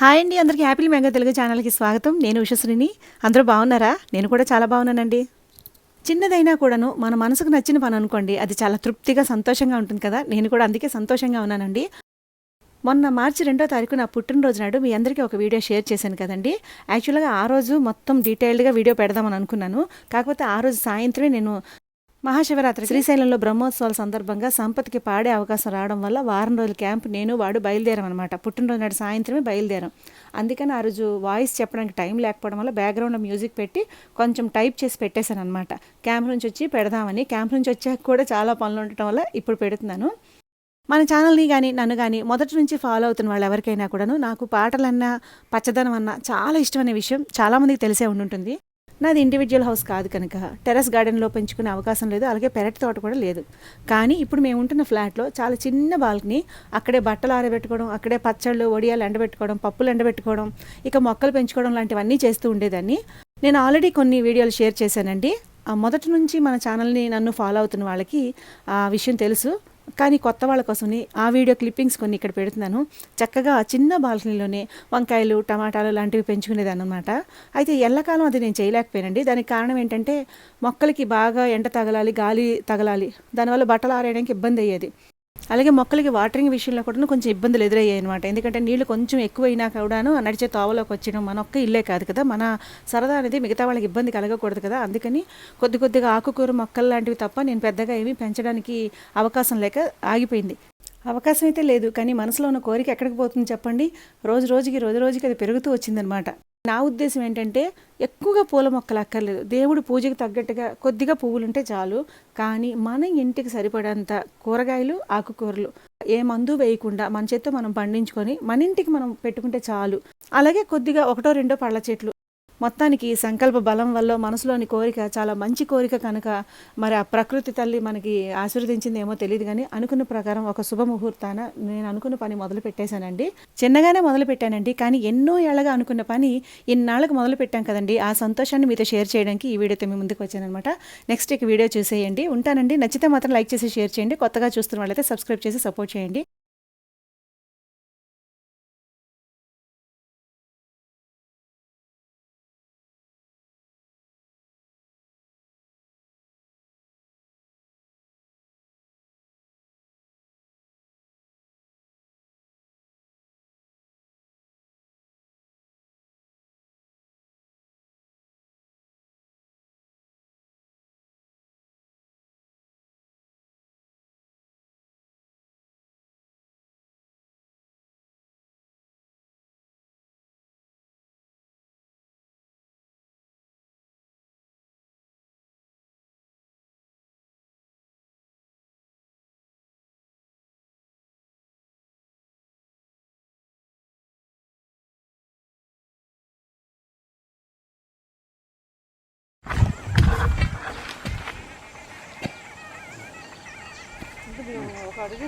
Hi అండి అందరికీ happy mango Telugu ఛానల్కి స్వాగతం. నేను ఉషశ్రీని. అందరూ బాగున్నారా? నేను కూడా చాలా బాగున్నానండి. చిన్నదైనా కూడాను మన మనసుకు నచ్చిన పని అనుకోండి అది చాలా తృప్తిగా సంతోషంగా ఉంటుంది కదా? నేను కూడా అందుకే సంతోషంగా ఉన్నానండి. మొన్న మార్చి రెండో తారీఖు నా పుట్టినరోజు నాడు మీ అందరికీ ఒక వీడియో షేర్ చేశాను కదండి. యాక్చువల్గా ఆ రోజు మొత్తం డీటెయిల్డ్గా వీడియో పెడదామని అనుకున్నాను. కాకపోతే ఆ రోజు సాయంత్రమే నేను మహాశివరాత్రి శ్రీశైలంలో బ్రహ్మోత్సవాల సందర్భంగా సంపత్కి పాడే అవకాశం రావడం వల్ల వారం రోజుల క్యాంప్ నేను వాడు బయలుదేరాం అనమాట పుట్టినరోజు నాడు సాయంత్రమే బయలుదేరాం. అందుకని ఆ రోజు వాయిస్ చెప్పడానికి టైం లేకపోవడం వల్ల బ్యాక్గ్రౌండ్ మ్యూజిక్ పెట్టి కొంచెం టైప్ చేసి పెట్టేశాను అనమాట క్యాంప్ నుంచి వచ్చి పెడదామని క్యాంప్ నుంచి వచ్చాక కూడా చాలా పనులు ఉండటం వల్ల ఇప్పుడు పెడుతున్నాను. మన ఛానల్ని కానీ నన్ను కానీ మొదటి నుంచి ఫాలో అవుతున్న వాళ్ళు ఎవరికైనా కూడాను నాకు పాటలన్నా పచ్చదనం అన్నా చాలా ఇష్టమనే విషయం చాలామందికి తెలిసే ఉండుంటుంది. నాది ఇండివిజువల్ హౌస్ కాదు కనుక. టెర్రస్ గార్డెన్లో పెంచుకునే అవకాశం లేదు. అలాగే పెరటి తోట కూడా లేదు. కానీ ఇప్పుడు మేము ఉంటున్న ఫ్లాట్లో చాలా చిన్న బాల్కనీ అక్కడే బట్టలు ఆరబెట్టుకోవడం అక్కడే పచ్చళ్ళు వడియాలు ఎండబెట్టుకోవడం పప్పులు ఎండబెట్టుకోవడం ఇక మొక్కలు పెంచుకోవడం లాంటివన్నీ చేస్తూ ఉండేదాన్ని. నేను ఆల్రెడీ కొన్ని వీడియోలు షేర్ చేశానండి. ఆ మొదటి నుంచి మన ఛానల్ని నన్ను ఫాలో అవుతున్న వాళ్ళకి ఆ విషయం తెలుసు. కానీ కొత్త వాళ్ళ కోసమని ఆ వీడియో క్లిప్పింగ్స్ కొన్ని ఇక్కడ పెడుతున్నాను. చక్కగా చిన్న బాల్కనీలోనే వంకాయలు టమాటాలు లాంటివి పెంచుకునేదాన్ని అనమాట అయితే ఎల్లకాలం అది నేను చేయలేకపోయానండి. దానికి కారణం ఏంటంటే మొక్కలకి బాగా ఎండ తగలాలి గాలి తగలాలి. దానివల్ల బట్టలు ఆరేయడానికి ఇబ్బంది అయ్యేది. అలాగే మొక్కలకి వాటరింగ్ విషయంలో కూడా కొంచెం ఇబ్బందులు ఎదురయ్యాయి అనమాట ఎందుకంటే నీళ్ళు కొంచెం ఎక్కువైనా కూడాను నడిచే తోవలోకి వచ్చడం మన ఒక్క ఇల్లే కాదు కదా. మన సరదా అనేది మిగతా వాళ్ళకి ఇబ్బంది కలగకూడదు కదా. అందుకని కొద్ది కొద్దిగా ఆకుకూర మొక్కలు లాంటివి తప్ప నేను పెద్దగా ఏమీ పెంచడానికి అవకాశం లేక ఆగిపోయింది. అవకాశం అయితే లేదు కానీ మనసులో ఉన్న కోరిక ఎక్కడికి పోతుంది చెప్పండి? రోజు రోజుకి రోజు రోజుకి అది పెరుగుతూ వచ్చిందనమాట నా ఉద్దేశం ఏంటంటే ఎక్కువగా పూల మొక్కలు అక్కర్లేదు. దేవుడు పూజకి తగ్గట్టుగా కొద్దిగా పువ్వులుంటే చాలు కానీ మన ఇంటికి సరిపడేంత కూరగాయలు ఆకుకూరలు ఏ మందు వేయకుండా మన చేత్తో మనం పండించుకొని మన ఇంటికి మనం పెట్టుకుంటే చాలు. అలాగే కొద్దిగా ఒకటో రెండో పళ్ళ చెట్లు మొత్తానికి సంకల్ప బలం వల్ల మనసులోని కోరిక చాలా మంచి కోరిక కనుక మరి ఆ ప్రకృతి తల్లి మనకి ఆశీర్వదించిందేమో తెలియదు కానీ అనుకున్న ప్రకారం ఒక శుభముహూర్తాన నేను అనుకున్న పని మొదలు పెట్టేశానండి. చిన్నగానే మొదలు పెట్టానండి. కానీ ఎన్నో ఏళ్ళగా అనుకున్న పని ఇన్నాళ్ళకు మొదలు పెట్టాం కదండి. ఆ సంతోషాన్ని మీతో షేర్ చేయడానికి ఈ వీడియోతో మీ ముందుకు వచ్చానమాట నెక్స్ట్ ఇక వీడియో చూసేయండి. ఉంటానండి. నచ్చితే మాత్రం లైక్ చేసి షేర్ చేయండి. కొత్తగా చూస్తున్న వాళ్ళైతే సబ్స్క్రైబ్ చేసి సపోర్ట్ చేయండి. ఒక అడుగు